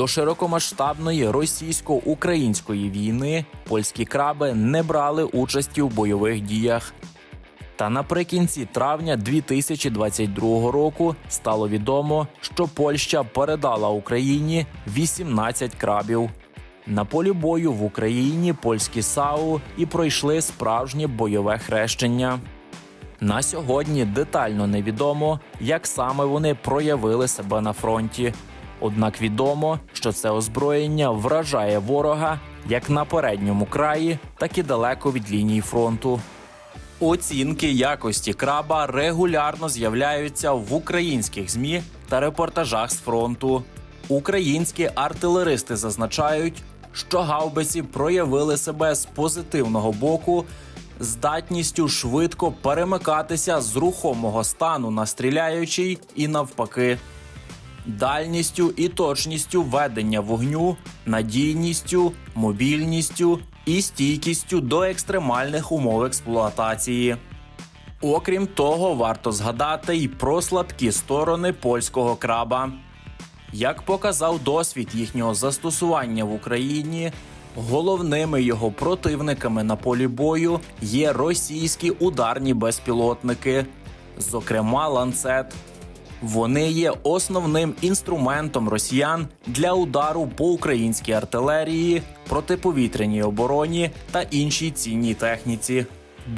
До широкомасштабної російсько-української війни польські краби не брали участі у бойових діях. Та наприкінці травня 2022 року стало відомо, що Польща передала Україні 18 крабів. На полі бою в Україні польські САУ і пройшли справжнє бойове хрещення. На сьогодні детально невідомо, як саме вони проявили себе на фронті. Однак відомо, що це озброєння вражає ворога як на передньому краї, так і далеко від лінії фронту. Оцінки якості краба регулярно з'являються в українських змі та репортажах з фронту. Українські артилеристи зазначають, що гаубиці проявили себе з позитивного боку, здатністю швидко перемикатися з рухомого стану на стріляючий і навпаки дальністю і точністю ведення вогню, надійністю, мобільністю і стійкістю до екстремальних умов експлуатації. Окрім того, варто згадати й про слабкі сторони польського краба. Як показав досвід їхнього застосування в Україні, головними його противниками на полі бою є російські ударні безпілотники, зокрема ланцет. Вони є основним інструментом росіян для удару по українській артилерії, протиповітряній обороні та іншій цінній техніці.